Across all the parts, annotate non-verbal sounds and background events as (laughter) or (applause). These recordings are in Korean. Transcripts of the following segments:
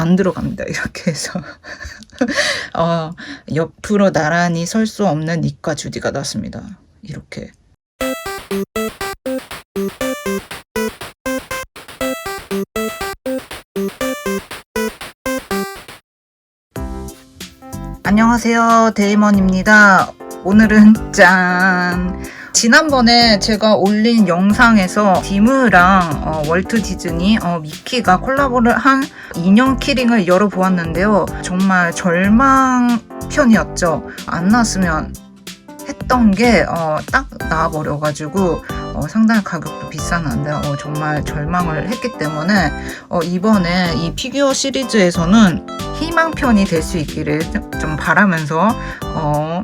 안 들어갑니다. 이렇게 해서 (laughs) 어, 옆으로 나란히 설 수 없는 닉과 주디가 나왔습니다. 이렇게 안녕하세요. 데이먼입니다. 오늘은 짠! 지난번에 제가 올린 영상에서 디무랑 어, 월트 디즈니 어, 미키가 콜라보를 한 인형 키링을 열어보았는데요. 정말 절망편이었죠. 안 나왔으면 했던 게딱 나와버려가지고 어, 상당히 가격도 비쌌는데 어, 정말 절망을 했기 때문에 어, 이번에 이 피규어 시리즈에서는 희망편이 될 수 있기를 좀- 좀 바라면서 어,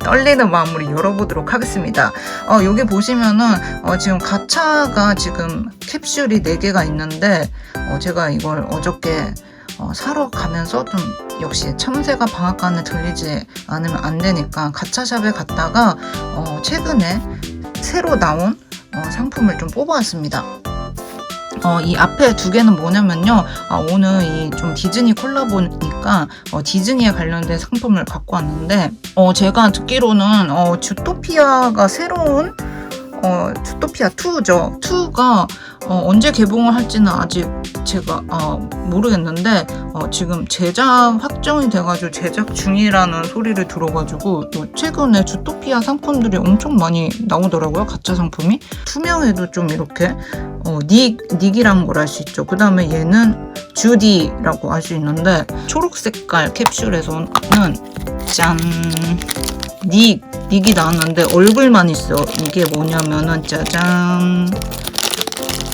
떨리는 마음으로 열어보도록 하겠습니다. 어, 여기 보시면은 어, 지금 가차가 지금 캡슐이 4개가 있는데 어, 제가 이걸 어저께 어, 사러 가면서 좀 역시 참새가 방앗간에 들리지 않으면 안 되니까 가차샵에 갔다가 어, 최근에 새로 나온 어, 상품을 좀 뽑아왔습니다. 어, 이 앞에 두 개는 뭐냐면요. 아, 오늘 이 좀 디즈니 콜라보 니까 어, 디즈니에 관련된 상품을 갖고 왔는데 어, 제가 듣기로는 어, 주토피아가 새로운 어, 주토피아 2죠. 2가 어, 언제 개봉을 할지는 아직 제가 어, 모르겠는데 어, 지금 제작 확정이 돼가지고 제작 중이라는 소리를 들어가지고 또 최근에 주토피아 상품들이 엄청 많이 나오더라고요. 가짜 상품이 투명해도 좀 이렇게 어, 닉 닉이란 걸 알 수 있죠. 그 다음에 얘는 주디라고 알수 있는데 초록 색깔 캡슐에서는 짠 닉, 닉이 나왔는데 얼굴만 있어. 이게 뭐냐면은 짜잔.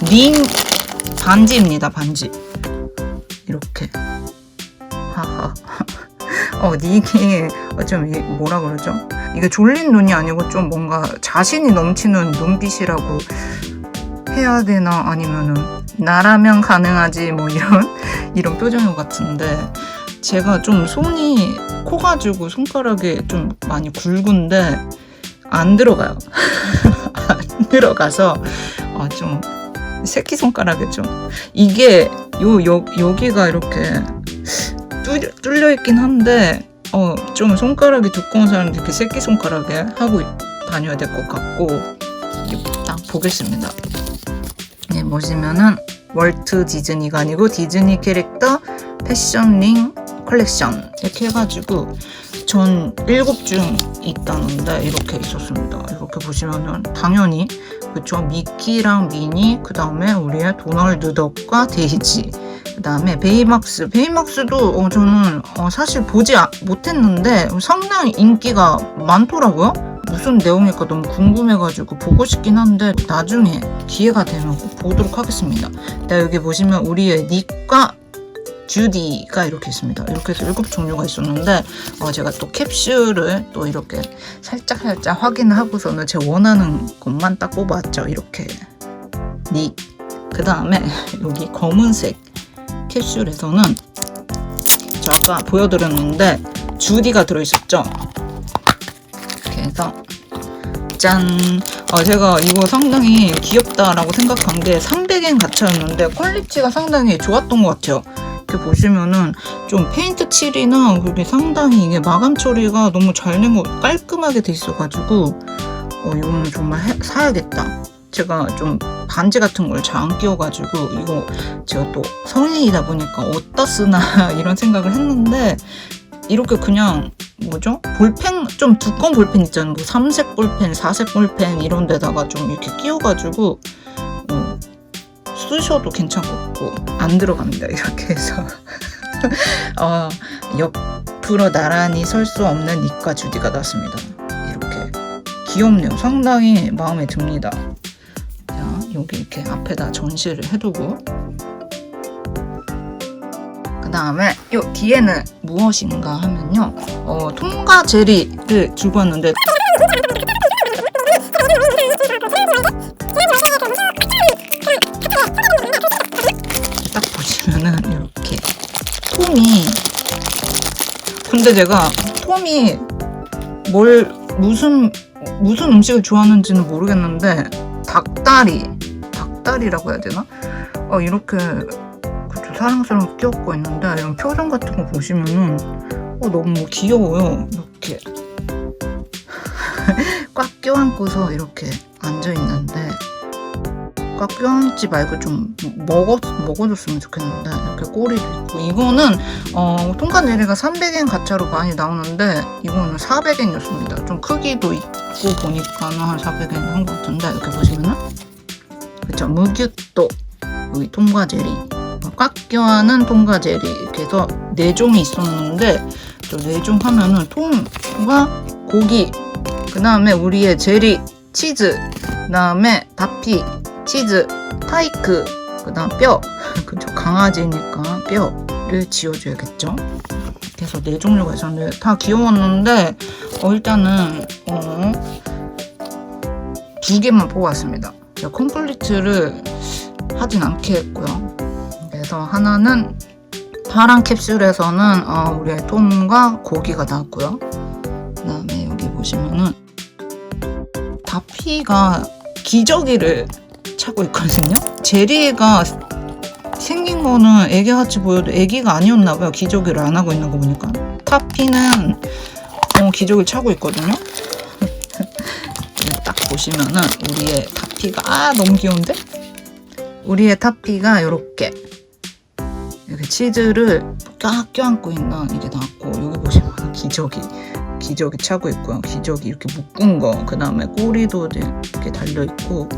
링 반지입니다, 반지. 이렇게. 하하. (laughs) 어, 닉이 어, 좀 뭐라 그러죠? 이게 졸린 눈이 아니고 좀 뭔가 자신이 넘치는 눈빛이라고 해야 되나 아니면은 나라면 가능하지 뭐 이런 이런 표정인 것 같은데 제가 좀 손이 커가지고 손가락이 좀 많이 굵은데 안 들어가요. (laughs) 안 들어가서 어, 좀 새끼 손가락에 좀 이게 요, 요 여기가 이렇게 뚫, 뚫려 있긴 한데 어, 좀 손가락이 두꺼운 사람들 이렇게 새끼 손가락에 하고 다녀야 될 것 같고 딱 보겠습니다. 네, 보시면은 월트 디즈니가 아니고 디즈니 캐릭터 패션링 컬렉션 이렇게 해가지고 전 일곱 중 있다는데 이렇게 있었습니다. 이렇게 보시면은 당연히 그쵸 미키랑 미니 그 다음에 우리의 도널드 덕과 데이지 그 다음에 베이막스 베이막스도 어, 저는 어, 사실 보지 아- 못했는데 상당히 인기가 많더라고요. 무슨 내용일까 너무 궁금해가지고 보고 싶긴 한데 나중에 기회가 되면 꼭 보도록 하겠습니다. 자, 여기 보시면 우리의 닉과 주디가 이렇게 있습니다. 이렇게 해서 일곱 종류가 있었는데 어, 제가 또 캡슐을 또 이렇게 살짝 살짝 확인을 하고서는 제 원하는 것만 딱 뽑아왔죠. 이렇게 닉. 그 다음에 (laughs) 여기 검은색 캡슐에서는 저 아까 보여드렸는데 주디가 들어있었죠. 해서 짠. 어, 제가 이거 상당히 귀엽다라고 생각한 게 300엔 가차였는데 퀄리티가 상당히 좋았던 것 같아요. 이렇게 보시면은 좀 페인트 칠이나 그게 상당히 이게 마감 처리가 너무 잘 된 거 깔끔하게 돼 있어가지고 어, 이거는 정말 해- 사야겠다. 제가 좀 반지 같은 걸 잘 안 끼워가지고 이거 제가 또 성인이다 보니까 어디다 쓰나 (laughs) 이런 생각을 했는데 이렇게 그냥 뭐죠? 볼펜 좀 두꺼운 볼펜 있잖아요. 뭐 삼색 볼펜, 사색 볼펜 이런 데다가 좀 이렇게 끼워가지고 어, 쓰셔도 괜찮고 안 들어갑니다. (laughs) 이렇게 해서 (laughs) 어, 옆으로 나란히 설 수 없는 닉과 주디가 나왔습니다. 이렇게 귀엽네요. 상당히 마음에 듭니다. 자 여기 이렇게 앞에다 전시를 해두고 그 다음에 요 뒤에는 무엇인가 하면요 어, 통과 제리를 주고 왔는데 딱 보시면은 이렇게 톰이 근데 제가 톰이 뭘 무슨 무슨 음식을 좋아하는지는 모르겠는데 닭다리 닭다리라고 해야 되나? 어 이렇게 사랑스럽게 끼얹고 있는데 이런 표정 같은 거 보시면은 어, 너무 귀여워요. 이렇게. (laughs) 꽉 껴안고서 이렇게 앉아 있는데 꽉 껴안지 말고 좀 먹어 먹어줬으면 좋겠는데 이렇게 꼬리도 있고. 이거는 어, 통관 예리가 300엔 가차로 많이 나오는데 이거는 400엔이었습니다. 좀 크기도 있고 보니까는 한 400엔 한 것 같은데 이렇게 보시면은. 그쵸? 무규또 여기 통과 제리 껴안은 통과 이렇게 해서 네 종이 있었는데 저네종 하면은 통과 고기 그 다음에 우리의 제리 치즈 그 다음에 다피 치즈 타이크 그 다음 뼈. (laughs) 그쵸 강아지니까 뼈를 지어줘야겠죠? 그래서 네 종류가 있었는데 다 귀여웠는데 어, 일단은 어, 두 개만 뽑았습니다. 제가 컴플리트를 하진 않겠고요 그래서 하나는 파란 캡슐에서는 어, 우리의 톰과 고기가 나왔고요 그 다음에 여기 보시면은 다피가 기저귀를 차고 있거든요. 제리가 생긴 거는 애기같이 보여도 애기가 아니었나 봐요. 기저귀를 안 하고 있는 거 보니까. 타피는 어, 기저귀를 차고 있거든요. (laughs) 딱 보시면은 우리의 타피가 아 너무 귀여운데? 우리의 타피가 이렇게 이렇게 치즈를 꽉 껴안고 있는 이게 나왔고 여기 보시면 기저귀 기저귀 차고 있고요. 기저귀 이렇게 묶은 거, 그 다음에 꼬리도 이렇게 달려 있고,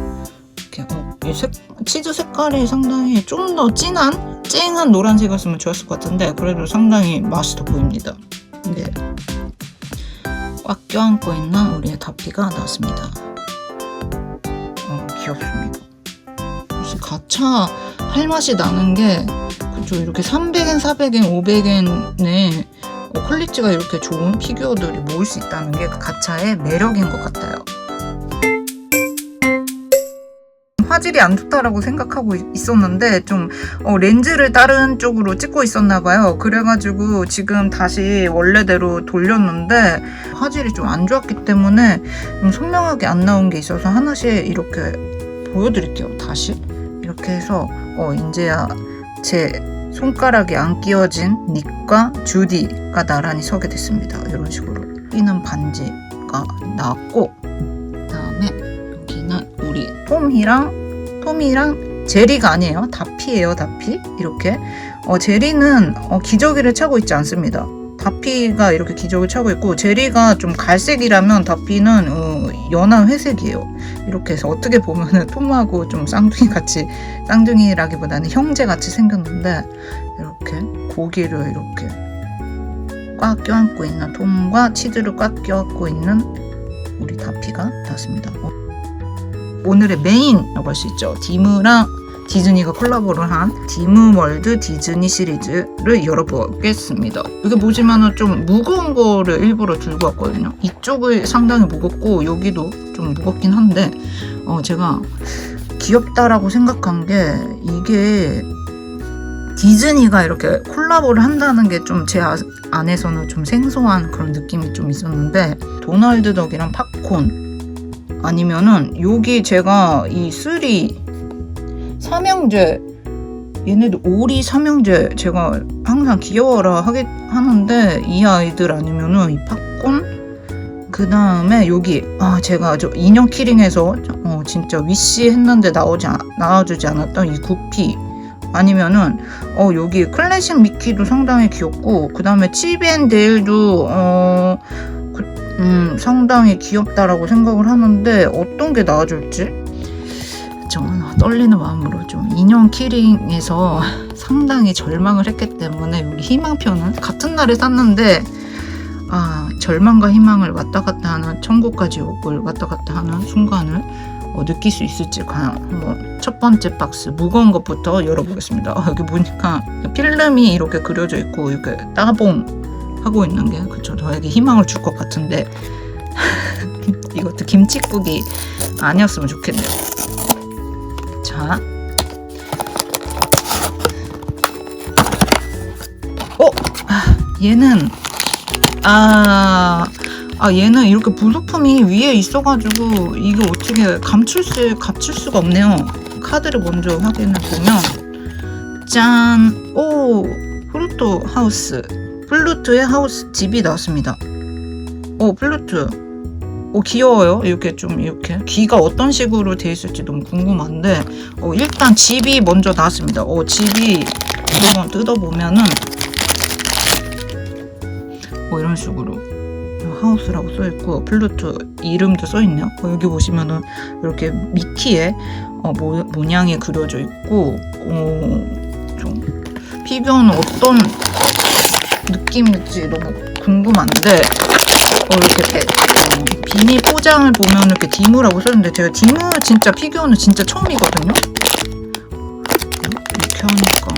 이렇게 어, 이 색, 치즈 색깔이 상당히 좀 더 진한, 쨍한 노란색이었으면 좋았을 것 같은데 그래도 상당히 맛있어 보입니다. 네. 꽉 껴안고 있는 우리의 다피가 나왔습니다. 어, 귀엽습니다. 역시 가차 할 맛이 나는 게 그죠 이렇게 300엔, 400엔, 500엔에 어, 퀄리티가 이렇게 좋은 피규어들이 모을 수 있다는 게그 가차의 매력인 것 같아요. 화질이 안 좋다라고 생각하고 있- 있었는데 좀 어, 렌즈를 다른 쪽으로 찍고 있었나 봐요. 그래가지고 지금 다시 원래대로 돌렸는데 화질이 좀 안 좋았기 때문에 좀 선명하게 안 나온 게 있어서 하나씩 이렇게 보여드릴게요. 다시 이렇게 해서 어 이제야 제 손가락이 안 끼워진 닉과 주디가 나란히 서게 됐습니다. 이런 식으로 끼는 반지가 나왔고 그다음에 여기는 우리 톰이랑 톰이랑 제리가 아니에요. 다피예요, 다피. 이렇게 어, 제리는 어, 기저귀를 차고 있지 않습니다. 다피가 이렇게 기저귀 차고 있고 제리가 좀 갈색이라면 다피는 어, 연한 회색이에요. 이렇게 해서 어떻게 보면은 (laughs) 톰하고 좀 쌍둥이 같이 쌍둥이라기보다는 형제 같이 생겼는데 이렇게 고기를 이렇게 꽉 껴안고 있는 톰과 치즈를 꽉 껴안고 있는 우리 다피가 나왔습니다. 어, 오늘의 메인이라고 할 수 있죠. 디무랑 디즈니가 콜라보를 한 디무월드 디즈니 시리즈를 열어보겠습니다. 여기 보시면은 좀 무거운 거를 일부러 들고 왔거든요. 이쪽이 상당히 무겁고 여기도 좀 무겁긴 한데 어, 제가 귀엽다라고 생각한 게 이게 디즈니가 이렇게 콜라보를 한다는 게 좀 제 안에서는 좀 생소한 그런 느낌이 좀 있었는데 도널드 덕이랑 팝콘 아니면은 여기 제가 이 쓰리 삼형제. 얘네들 오리 삼형제 제가 항상 귀여워라 하게 하는데 이 아이들 아니면은 이 팝콘? 그 다음에 여기 아 제가 저 인형 키링에서 어 진짜 위시 했는데 나오지 않- 나와주지 않았던 이 구피. 아니면은 어 여기 클래식 미키도 상당히 귀엽고 그 다음에 칩앤데일도 어 그, 음, 상당히 귀엽다라고 생각을 하는데 어떤 게 나와줄지 저는 떨리는 마음으로 좀 인형 키링에서 (laughs) 상당히 절망을 했기 때문에 여기 희망표는 같은 날에 샀는데 아 절망과 희망을 왔다 갔다 하는 천국과 지옥을 왔다 갔다 하는 순간을 어, 느낄 수 있을지 과연 한번 첫 번째 박스 무거운 것부터 열어보겠습니다. 아, 여기 보니까 필름이 이렇게 그려져 있고 이렇게 따봉 하고 있는 게 그쵸 저에게 희망을 줄 것 같은데 (laughs) 이것도 김치국이 아니었으면 좋겠네요. 자. 어? 아, 얘는 아, 아 얘는 이렇게 부속품이 위에 있어가지고 이게 어떻게 감출 수 감출 수가 없네요. 카드를 먼저 확인해 보면 짠! 오! 플루토 하우스. 플루트의 하우스 집이 나왔습니다. 오, 플루트. 오, 귀여워요. 이렇게 좀, 이렇게. 귀가 어떤 식으로 돼 있을지 너무 궁금한데, 어, 일단 집이 먼저 나왔습니다. 어, 집이 한번 뜯어보면은, 뭐 이런 식으로. 하우스라고 써있고, 플루트 이름도 써있네요. 어, 여기 보시면은, 이렇게 미키에, 어, 모, 모양이 그려져 있고, 어, 좀, 피규어는 어떤 느낌일지 너무 궁금한데, 어, 이렇게 배, 어, 비닐 포장을 보면 이렇게 디무라고 써있는데, 제가 디무 진짜 피규어는 진짜 처음이거든요? 이렇게 하니까,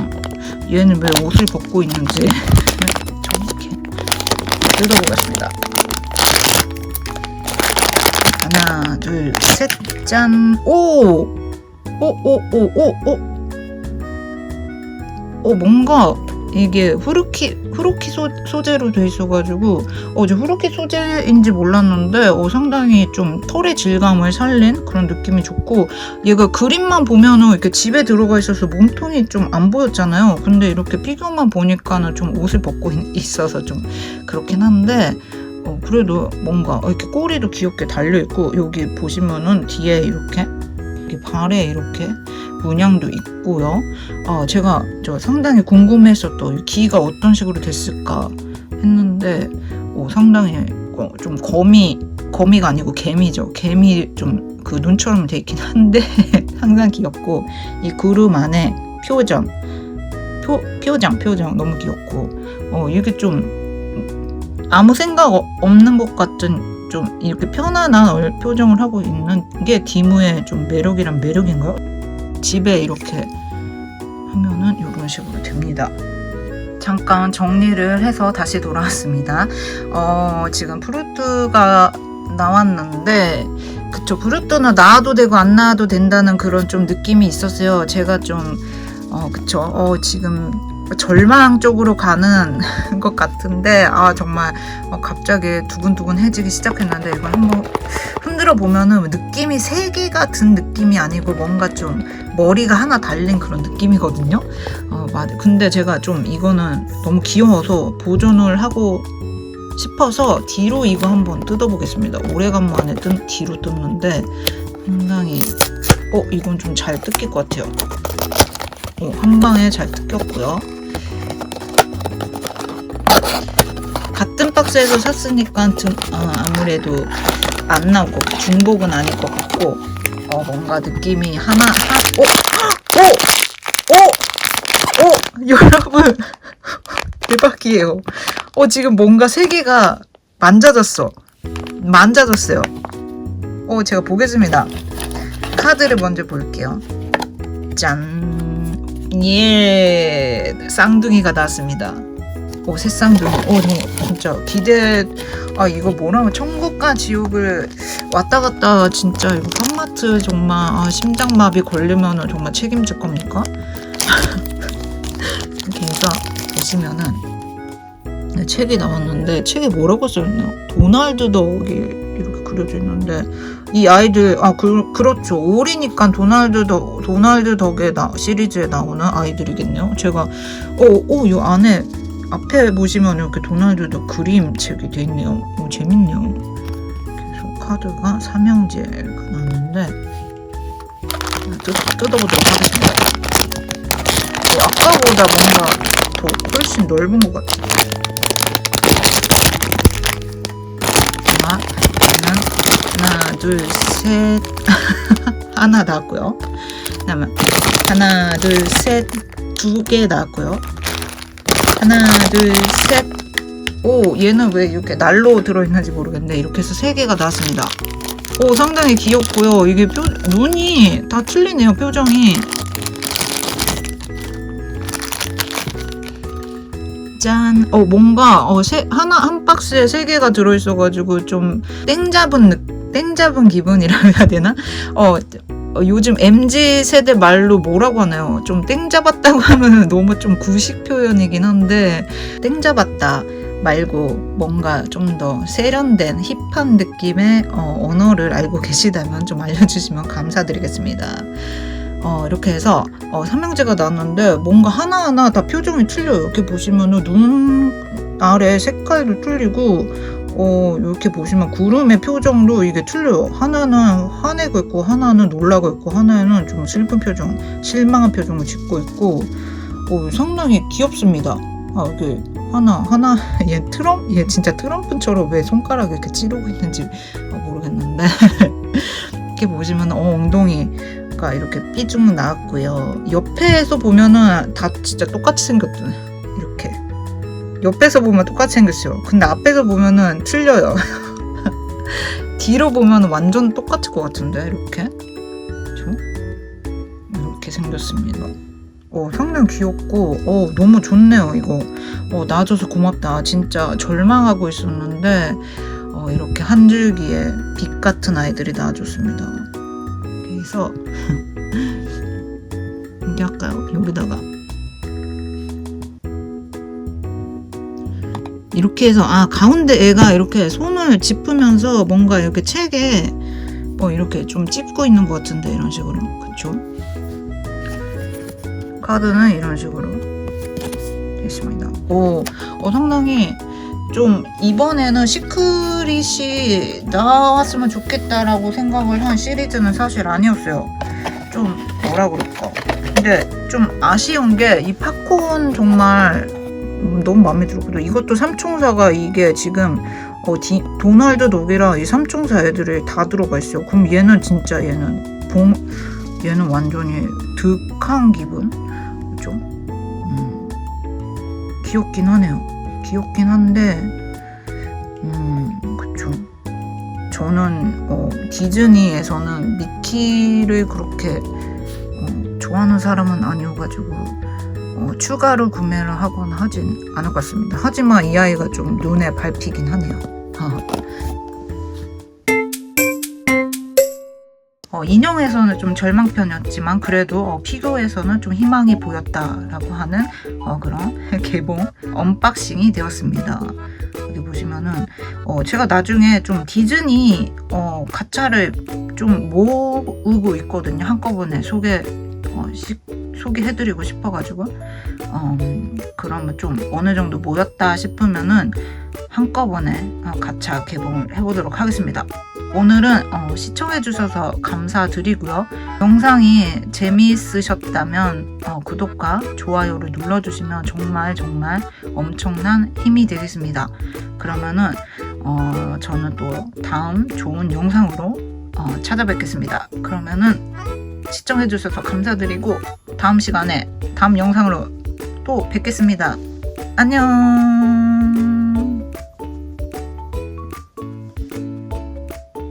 얘는 왜 옷을 벗고 있는지, (laughs) 저렇게 뜯어보겠습니다. 하나, 둘, 셋, 짠, 오! 오, 오, 오, 오, 오! 어, 뭔가 이게 후르키, 후르키 소, 소재로 돼 있어가지고, 어, 저 후르키 소재인지 몰랐는데, 어, 상당히 좀 털의 질감을 살린 그런 느낌이 좋고, 얘가 그림만 보면은 이렇게 집에 들어가 있어서 몸통이 좀 안 보였잖아요. 근데 이렇게 피규어만 보니까는 좀 옷을 벗고 있- 있어서 좀 그렇긴 한데, 어, 그래도 뭔가 이렇게 꼬리도 귀엽게 달려 있고, 여기 보시면은 뒤에 이렇게, 이렇게 발에 이렇게 문양도 있고요. 아, 제가 저 상당히 궁금했었던 이 귀가 어떤 식으로 됐을까 했는데, 어, 상당히 어, 좀 거미, 거미가 아니고 개미죠. 개미 좀 그 눈처럼 돼 있긴 한데, (laughs) 상당히 귀엽고, 이 그룹 안에 표정, 표, 표정, 표정 너무 귀엽고, 어, 이게 좀 아무 생각 어- 없는 것 같은 좀 이렇게 편안한 얼- 표정을 하고 있는 게 디무의 좀 매력이란 매력인가요? 집에 이렇게 하면은 이런 식으로 됩니다. 잠깐 정리를 해서 다시 돌아왔습니다. 어, 지금 프루트가 나왔는데, 그쵸. 프루트는 나와도 되고 안 나와도 된다는 그런 좀 느낌이 있었어요. 제가 좀, 어, 그쵸. 어, 지금 절망 쪽으로 가는 (laughs) 것 같은데, 아, 정말, 어, 갑자기 두근두근해지기 시작했는데, 이걸 한번 흔들어 보면은 느낌이 세 개가 든 느낌이 아니고 뭔가 좀 머리가 하나 달린 그런 느낌이거든요. 어, 맞. 근데 제가 좀 이거는 너무 귀여워서 보존을 하고 싶어서 뒤로 이거 한번 뜯어보겠습니다. 오래간만에 뜬, 뒤로 뜯는데 상당히 어 이건 좀 잘 뜯길 것 같아요. 어, 한 방에 잘 뜯겼고요. 박스에서 샀으니까 좀 아, 아무래도 안 같고 중복은 아닐 것 같고 어 뭔가 느낌이 하나 하, 오! 오! 오! 오! 여러분 (laughs) 대박이에요. 어 지금 뭔가 세 개가 만져졌어. 만져졌어요. 어 제가 보겠습니다. 카드를 먼저 볼게요. 짠. 예. 쌍둥이가 나왔습니다. 오, 새 쌍둥이. 오, 네, 진짜 기대. 아, 이거 뭐라고 천국과 지옥을 왔다 갔다 진짜 이거 팜마트 정말 아, 심장마비 걸리면은 정말 책임질 겁니까? 걔가 (laughs) 보시면은 네, 책이 나왔는데 책에 뭐라고 써있나요? 도날드 덕이 이렇게 그려져 있는데 이 아이들 아 그, 그렇죠 올이니까 도날드 덕 도날드 덕의 나, 시리즈에 나오는 아이들이겠네요. 제가 어어이 안에 앞에 보시면 이렇게 도날드 덕 그림책이 돼 있네요. 오, 재밌네요. 그래서 카드가 삼형제가 나왔는데 뜯, 뜯어보도록 하겠습니다. 어, 아까보다 뭔가 더 훨씬 넓은 것 같아요. 하나, 그러면 하나, 둘, 셋. (laughs) 하나 나왔고요. 그다음에 하나, 둘, 셋. 두 개 나왔고요. 하나, 둘, 셋. 오, 얘는 왜 이렇게 날로 들어있는지 모르겠는데 이렇게 해서 세 개가 나왔습니다. 오, 상당히 귀엽고요. 이게 표, 눈이 다 틀리네요, 표정이. 짠. 어, 뭔가, 어, 세, 하나, 한 박스에 세 개가 들어있어가지고 좀 땡 잡은, 느, 땡 잡은 기분이라 해야 되나? 어, 어, 요즘 MZ 세대 말로 뭐라고 하나요? 좀 땡 잡았다고 (laughs) 하면 너무 좀 구식 표현이긴 한데, 땡 잡았다. 말고 뭔가 좀 더 세련된 힙한 느낌의 어, 언어를 알고 (laughs) 계시다면 좀 알려주시면 감사드리겠습니다. 어, 이렇게 해서 어, 삼형제가 나왔는데 뭔가 하나하나 다 표정이 틀려요. 이렇게 보시면은 눈 아래 색깔도 틀리고 어, 이렇게 보시면 구름의 표정도 이게 틀려요. 하나는 화내고 있고 하나는 놀라고 있고 하나는 좀 슬픈 표정, 실망한 표정을 짓고 있고 어, 상당히 귀엽습니다. 아, 이게 하나 하나 (laughs) 얘 트럼 얘 진짜 트럼프처럼 왜 손가락을 이렇게 찌르고 있는지 아, 모르겠는데 (laughs) 이렇게 보시면 어, 엉덩이 가 이렇게 삐죽 나왔고요. 옆에서 보면은 다 진짜 똑같이. 이렇게 옆에서 보면 똑같이 생겼어요. 근데 앞에서 보면은 틀려요. (laughs) 뒤로 보면 완전 똑같을 것 같은데 이렇게 그죠? 이렇게 생겼습니다. 어, 상당히 귀엽고 어, 너무 좋네요 이거 어, 나와줘서 고맙다 진짜 절망하고 있었는데 어, 이렇게 한 줄기에 빛 같은 아이들이 나와줬습니다 그래서 (laughs) 여기 할까요? 여기다가 이렇게 해서 아 가운데 애가 이렇게 손을 짚으면서 뭔가 이렇게 책에 뭐 이렇게 좀 찝고 있는 것 같은데 이런 식으로 그쵸? 카드는 이런 식으로 있습니다. 오, 어, 상당히 좀 이번에는 시크릿이 나왔으면 좋겠다라고 생각을 한 시리즈는 사실 아니었어요. 좀 뭐라 그럴까. 근데 좀 아쉬운 게 이 팝콘 정말 음, 너무 마음에 들었거든요. 이것도 삼총사가 이게 지금 어, 디, 도널드 독이랑 이 삼총사 애들이 다 들어가 있어요. 그럼 얘는 진짜 얘는 봉 얘는 완전히 득한 기분. 그죠? 음, 귀엽긴 하네요. 귀엽긴 한데, 음, 그쵸. 저는, 어, 디즈니에서는 미키를 그렇게, 어, 좋아하는 사람은 아니어가지고, 어, 추가로 구매를 하거나 하진 않을 것 같습니다. 하지만 이 아이가 좀 눈에 밟히긴 하네요. 어, 인형에서는 좀 절망편이었지만 그래도 어, 피규어에서는 좀 희망이 보였다라고 하는 어, 그런 (laughs) 개봉 언박싱이 되었습니다. 여기 보시면은 어, 제가 나중에 좀 디즈니 어, 가차를 좀 모으고 있거든요. 한꺼번에 소개 어, 시, 소개해드리고 싶어가지고 어, 그러면 좀 어느 정도 모였다 싶으면은 한꺼번에 어, 가차 개봉을 해보도록 하겠습니다. 오늘은 어, 시청해주셔서 감사드리고요. 영상이 재미있으셨다면 어, 구독과 좋아요를 눌러주시면 정말 정말 엄청난 힘이 되겠습니다. 그러면은 어, 저는 또 다음 좋은 영상으로 어, 찾아뵙겠습니다. 그러면은 시청해주셔서 감사드리고 다음 시간에 다음 영상으로 또 뵙겠습니다. 안녕.